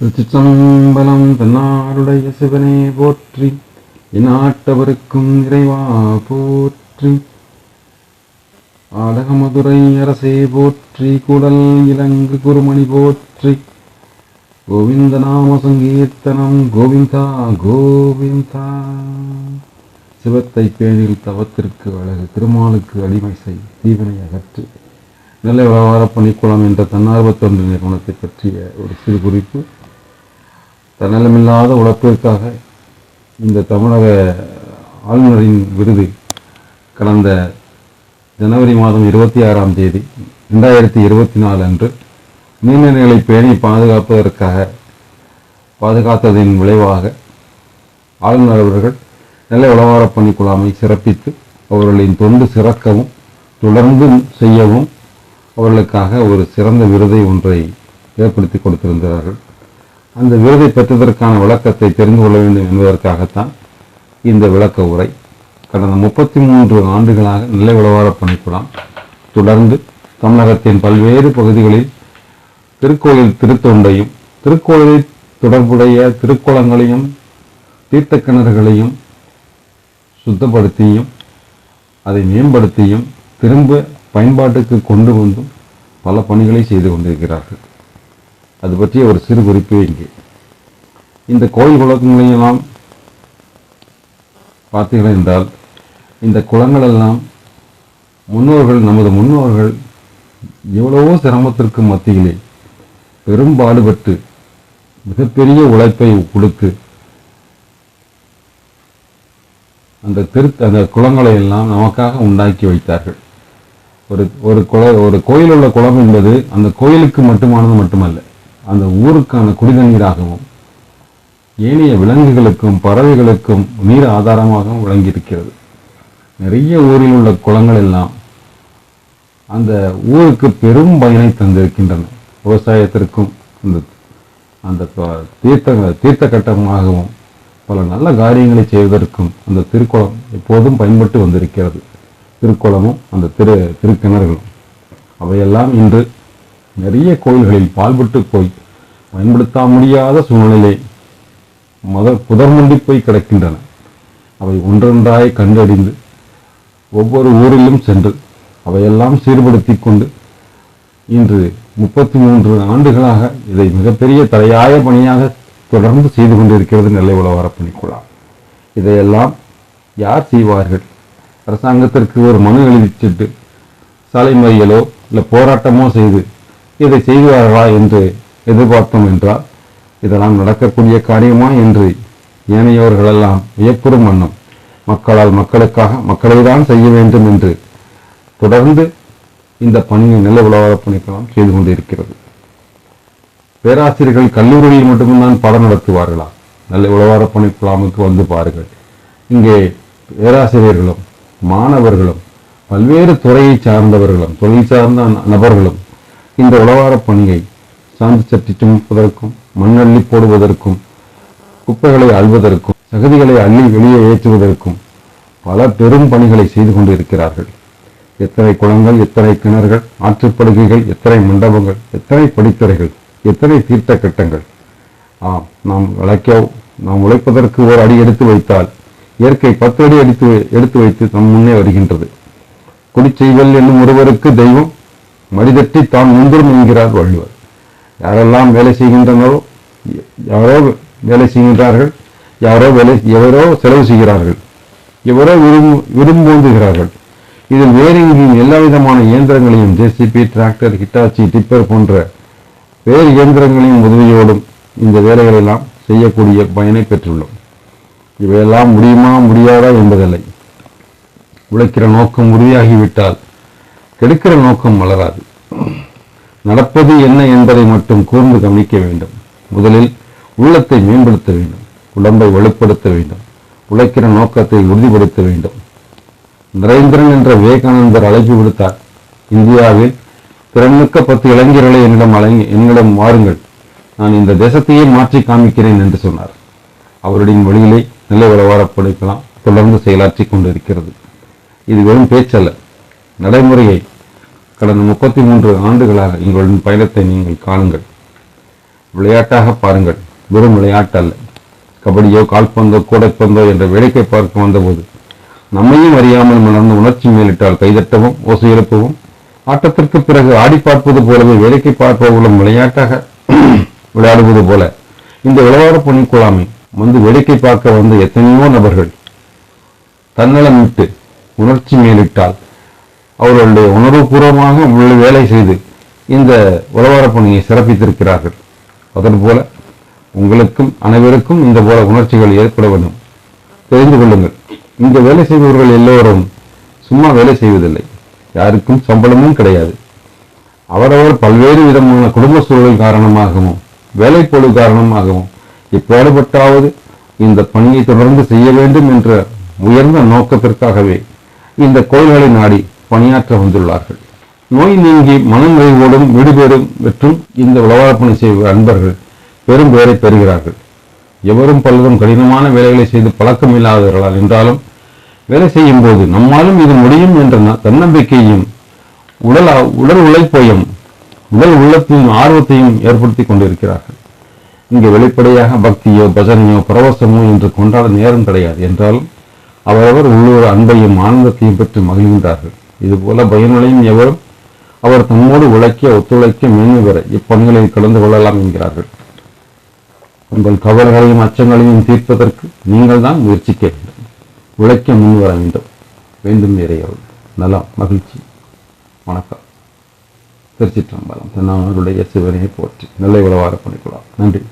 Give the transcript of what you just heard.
திருச்சம்பலம் தன்னாருடைய சிவனே போற்றி. இந்நாட்டவருக்கும் இறைவா போற்றி. ஆடகமதுரை அரசே போற்றி. குடல் இலங்கு குருமணி போற்றி. கோவிந்த நாம சங்கீர்த்தனம் கோவிந்தா கோவிந்தா. சிவத்தை பேணில் தவத்திற்கு அழகு திருமாலுக்கு அடிமை செய் தீவினை அகற்று. நெல்லை வியாபார பணிக்குளம் என்ற தன்னார்வ தொண்டு நிறுவனத்தை பற்றிய ஒரு சிறு குறிப்பு. தன்னலமில்லாத உழைப்பிற்காக இந்த தமிழக ஆளுநரின் விருது கடந்த ஜனவரி மாதம் இருபத்தி ஆறாம் தேதி ரெண்டாயிரத்தி இருபத்தி நாலு அன்று நீர்நிலைகளை பேணி பாதுகாப்பதற்காக பாதுகாத்ததின் விளைவாக ஆளுநர் அவர்கள் நெல்லை உளவாரப் பணிக்குழாமை சிறப்பித்து அவர்களின் தொண்டு சிறக்கவும் தொடர்ந்து செய்யவும் அவர்களுக்காக ஒரு சிறந்த விருதை ஒன்றை ஏற்படுத்தி கொடுத்திருந்தார்கள். அந்த விருதை பெற்றதற்கான விளக்கத்தை தெரிந்து கொள்ள வேண்டும் என்பதற்காகத்தான் இந்த விளக்க உரை கடந்த முப்பத்தி மூன்று ஆண்டுகளாக நிலை உளவாரப் பணிக்குழாம் தொடர்ந்து தமிழகத்தின் பல்வேறு பகுதிகளில் திருக்கோயில் திருத்தொண்டையும் திருக்கோயிலில் தொடர்புடைய திருக்குளங்களையும் தீர்த்த கிணறுகளையும் சுத்தப்படுத்தியும் அதை மேம்படுத்தியும் திரும்ப பயன்பாட்டுக்கு கொண்டு வந்தும் பல பணிகளை செய்து கொண்டிருக்கிறார்கள். அது பற்றிய ஒரு சிறு குறிப்பு இங்கே. இந்த கோயில் குளங்களையெல்லாம் பார்த்தீர்கள் என்றால் இந்த குளங்களெல்லாம் முன்னோர்கள் நமது முன்னோர்கள் எவ்வளவோ சிரமத்திற்கு மத்தியிலே பெரும்பாடுபட்டு மிகப்பெரிய உழைப்பை கொடுத்து அந்த திரு அந்த குளங்களை எல்லாம் நமக்காக உண்டாக்கி வைத்தார்கள். ஒரு ஒரு குள ஒரு கோயில் உள்ள குளம் என்பது அந்த கோயிலுக்கு மட்டுமானது மட்டுமல்ல. அந்த ஊருக்கான குடிநீராகவும் ஏனைய விலங்குகளுக்கும் பறவைகளுக்கும் நீர் ஆதாரமாகவும் விளங்கியிருக்கிறது. நிறைய ஊரில் உள்ள குளங்கள் எல்லாம் அந்த ஊருக்கு பெரும் பயனை தந்திருக்கின்றன. விவசாயத்திற்கும் அந்த அந்த தீர்த்த தீர்த்த கட்டமாகவும் பல நல்ல காரியங்களை செய்வதற்கும் அந்த திருக்குளம் எப்போதும் பயன்பட்டு வந்திருக்கிறது. திருக்குளமும் அந்த திரு திருக்கிணறுகளும். அவையெல்லாம் இன்று நிறைய கோயில்களில் பால்பட்டு போய் பயன்படுத்த முடியாத சூழ்நிலை மத புதர்முண்டி போய் கிடக்கின்றன. அவை ஒன்றொன்றாய் கண்டறிந்து ஒவ்வொரு ஊரிலும் சென்று அவையெல்லாம் சீர்படுத்தி கொண்டு இன்று முப்பத்தி மூன்று ஆண்டுகளாக இதை மிகப்பெரிய தலையாய பணியாக தொடர்ந்து செய்து கொண்டிருக்கிறது நெல்லை உழவார பணிக்குழாம் இதையெல்லாம் யார் செய்வார்கள்? அரசாங்கத்திற்கு ஒரு மனு எழுதிச்சிட்டு சாலை மறியலோ இல்லை போராட்டமோ செய்து இதை செய்வார்களா என்று எதிர்பார்த்தோம் என்றால் இதெல்லாம் நடக்கக்கூடிய காரியமா என்று ஏனையவர்களெல்லாம் வியப்புறும் வண்ணம் மக்களால் மக்களுக்காக மக்களை தான் செய்ய வேண்டும் என்று தொடர்ந்து இந்த பணியை நல்ல உலக பணிக்கெல்லாம் செய்து கொண்டிருக்கிறது. பேராசிரியர்கள் கல்லூரியில் மட்டும்தான் பாடம் நடத்துவார்களா? நல்ல உழவார பணிக்குழாமுக்கு வந்து பாருங்கள். இங்கே பேராசிரியர்களும் மாணவர்களும் பல்வேறு துறையை சார்ந்தவர்களும் தொழில் சார்ந்த ந- நபர்களும் இந்த உழவார பணியை சாந்து சட்டி சுமப்பதற்கும் மண்ணள்ளி போடுவதற்கும் குப்பைகளை அள்வதற்கும் சகதிகளை அள்ளி வெளியே ஏற்றுவதற்கும் பல பெரும் பணிகளை செய்து கொண்டிருக்கிறார்கள். எத்தனை குளங்கள் எத்தனை கிணறுகள் ஆற்றுப்படுகைகள் எத்தனை மண்டபங்கள் எத்தனை படித்துறைகள் எத்தனை தீர்த்த கட்டங்கள் ஆம் நாம் உழைக்க நாம் உழைப்பதற்கு ஒரு அடி எடுத்து வைத்தால் இயற்கை பத்து அடி எடுத்து எடுத்து வைத்து நம் முன்னே வருகின்றது. குடிச்செய்வல் என்னும் ஒருவருக்கு தெய்வம் மடிதட்டி தான் முந்திரும் என்கிறார் வள்ளுவர். யாரெல்லாம் வேலை செய்கின்றனரோ யாரோ வேலை செய்கின்றார்கள் யாரோ வேலை எவரோ செலவு செய்கிறார்கள் எவரோ விரும்பு விரும்புகிறார்கள் இதில் வேறு எங்கேயும் எல்லா விதமான இயந்திரங்களையும் ஜேசிபி டிராக்டர் ஹிட்டாச்சி டிப்பர் போன்ற வேறு இயந்திரங்களையும் உதவியோடும் இந்த வேலைகளெல்லாம் செய்யக்கூடிய பயனை பெற்றுள்ளோம். இவையெல்லாம் முடியுமா முடியாதா என்பதில்லை. உழைக்கிற நோக்கம் உறுதியாகிவிட்டால் கெடுக்கிற நோக்கம் மலராது. நடப்பது என்ன என்பதை மட்டும் கூர்ந்து கவனிக்க வேண்டும். முதலில் உள்ளத்தை மேம்படுத்த வேண்டும். உடம்பை வலுப்படுத்த வேண்டும். உழைக்கிற நோக்கத்தை உறுதிப்படுத்த வேண்டும். நரேந்திரன் என்ற விவேகானந்தர் அழைப்பு விடுத்தார் இந்தியாவில் திறன்மிக்க பத்து இளைஞர்களை என்னிடம் அழைங்க என்னிடம் வாருங்கள். நான் இந்த தேசத்தையே மாற்றி காமிக்கிறேன் என்று சொன்னார். அவருடைய வழியிலே நிலை உளவாரப்படுத்தலாம் தொடர்ந்து செயலாற்றி கொண்டிருக்கிறது. இது வெறும் பேச்சல்ல. நடைமுறையை கடந்த முப்பத்தி மூன்று ஆண்டுகளாக எங்களுடன் பயணத்தை நீங்கள் காணுங்கள். விளையாட்டாக பாருங்கள். வெறும் விளையாட்டு அல்ல கபடியோ கால்பந்தோ கூடைப்பந்தோ என்ற வேடிக்கை பார்க்க வந்தபோது நம்மையும் அறியாமல் மலர்ந்து உணர்ச்சி மேலிட்டால் கைதட்டவும் ஓசை எழுப்பவும் ஆட்டத்திற்கு பிறகு ஆடி பார்ப்பது போலவே வேடிக்கை பார்ப்பவர்களும் விளையாட்டாக விளையாடுவது போல இந்த விளையாட பண்ணிக்கொள்ளாமை வந்து வேடிக்கை பார்க்க வந்த எத்தனையோ நபர்கள் தன்னலம் விட்டு உணர்ச்சி மேலிட்டால் அவர்களுடைய உணர்வுபூர்வமாக உள்ள வேலை செய்து இந்த உழவார பணியை சிறப்பித்திருக்கிறார்கள். அதன் போல உங்களுக்கும் அனைவருக்கும் இந்த போல உணர்ச்சிகள் ஏற்பட வேண்டும். தெரிந்து கொள்ளுங்கள். இங்கே வேலை செய்பவர்கள் எல்லோரும் சும்மா வேலை செய்வதில்லை. யாருக்கும் சம்பளமும் கிடையாது. அவரவர் பல்வேறு விதமான குடும்ப சூழல் காரணமாகவும் வேலைப்பொழு காரணமாகவும் இப்போடுபட்டாவது இந்த பணியை தொடர்ந்து செய்ய வேண்டும் என்ற உயர்ந்த நோக்கத்திற்காகவே இந்த கோயில்களை நாடி பணியாற்ற வந்துள்ளார்கள். நோய் நீங்கி மனம் நிறைவோடும் வீடுபேறும் வெற்றும் இந்த உழவாரப்பணி செய்கிற அன்பர்கள் பெரும் பெயரை பெறுகிறார்கள். எவரும் பலரும் கடினமான வேலைகளை செய்து பழக்கம் இல்லாதவர்களால் என்றாலும் வேலை செய்யும் போது நம்மாலும் இது முடியும் என்ற தன்னம்பிக்கையும் உடல் ஆ- உடல் உழைப்பையும் உடல் உள்ளத்தையும் ஆர்வத்தையும் ஏற்படுத்தி கொண்டிருக்கிறார்கள். இங்கே வெளிப்படையாக பக்தியோ பஜனையோ பரவசமோ என்று கொண்டாட நேரம் கிடையாது என்றாலும் அவரவர் உள்ளூர் அன்பையும் ஆனந்தத்தையும் பெற்று மகிழ்கின்றார்கள். இதுபோல பயனுளையும் எவரும் அவர் தம்மோடு உழைக்க ஒத்துழைக்க மேன்மை பெற இப்பணிகளில் கலந்து கொள்ளலாம் என்கிறார்கள். உங்கள் கவலைகளையும் அச்சங்களையும் தீர்ப்பதற்கு நீங்கள் தான் முயற்சிக்க வேண்டும். உழைக்க முன்வர வேண்டும். வேண்டும் இறையவள் நலம் மகிழ்ச்சி. வணக்கம். திருச்சிற்றம்பலம் தென்னாமருடைய சிவனையை போற்றி நல்ல உளவார பண்ணிக்கலாம் நன்றி.